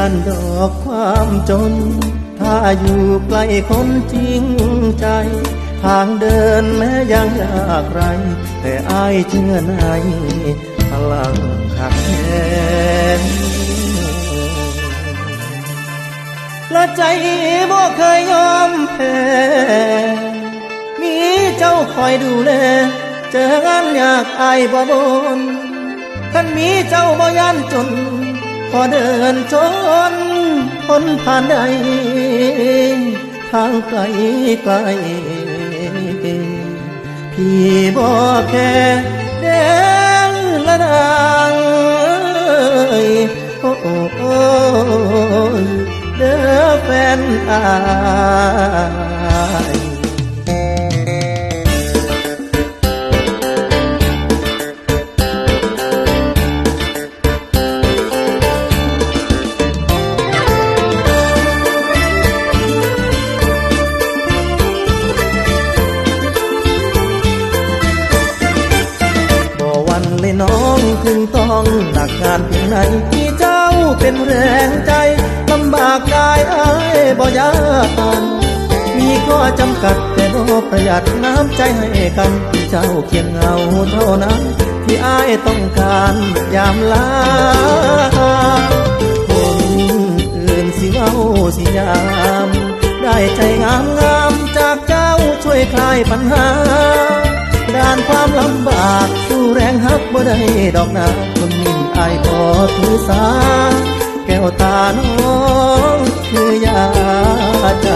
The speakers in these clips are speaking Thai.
านดอกความจน ถ้าอยู่ใกล้คนจริงใจ ทางเดินแม้ยังยากไร แต่อายเชื่อในพลังขักแข็งและใจบ่เคยยอมแพ้มีเจ้าคอยดูแล เจองานยากอายบ่บนท่านมีเจ้าบ่ยันจน พอเดินชนพ้นผ่านใด ทางไกลไกล พี่บ่แค่แดงละนางโอ้โอ้เด้อแฟนอา องถึงต้องหนักงานเพียงไหนที่เจ้าเป็นแรงใจลำบากกายอายบ่ยานมีข้อจำกัดแต่บ่ประหยัดน้ำใจให้กันที่เจ้าเคียงเงาเท่านั้น ที่อายต้องการยามลาคนอื่นสิเว้าสิยาม ได้ใจงามงามจากเจ้าช่วยคลายปัญหา ด้านความลำบากสู้แรงฮักบ่ได้ดอกนาคนนิ่มอายขอถือสา แก้วตาน้องคือยาใจ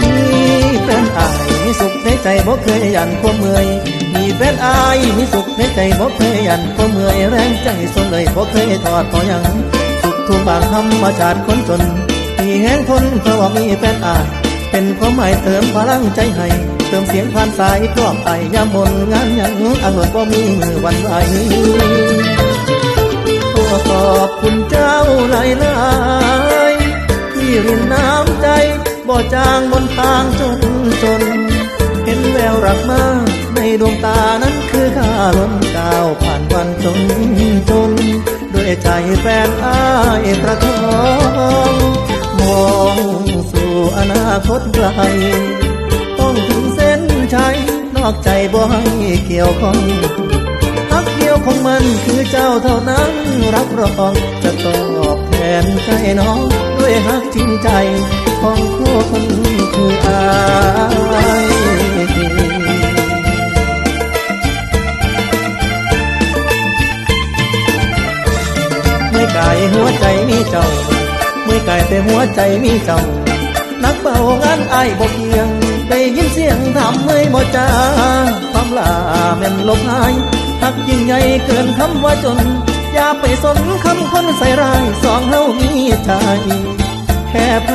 มีแฟนอายสุขในใจบ่เคยยันความเมื่อย มีแฟนอายมีสุขในใจบ่เคยยันความเมื่อยแรงใจสนเลยบ่เคยทอดต่อยังสุขทุกบางธรรมชาติคนจน มีแห้งทนเพราะว่ามีแฟนอายเป็นความหมายเติมพลังใจให้เติมเสียงผ่านสายกล่อมไอยามบนงานยังอารมณ์บ่มีมือวันไหวขอขอบคุณเจ้าหลายหลายๆที่รินน้ำใจบ่จางบนทางจนจน เห็นแววรักมาใน ดวงตานั้นคือข้าล้นก้าวผ่านวันจนจน ด้วยใจแฟนอ้ายประคองมองสู่อนาคตไกลต้องถึงเส้นชัยนอกใจบ่ให้เกี่ยวข้องฮักเดียวของมันคือเจ้าเท่านั้น รับรองจะตอบแทนใจน้อง ด้วยฮักจริงใจของคนคืออาย เจ้าเมื่อไก่แต่หัวใจมีเจ้า นักเบางานไอ้บกเพียง ได้ยินเสียงทำเมื่อยบ่จาความลาแม่นลบหายหักยิ่งใหญ่เกินคำว่าจน อย่าไปสนคำคนใส่ร้ายสองเฮามีใจแค่ไพ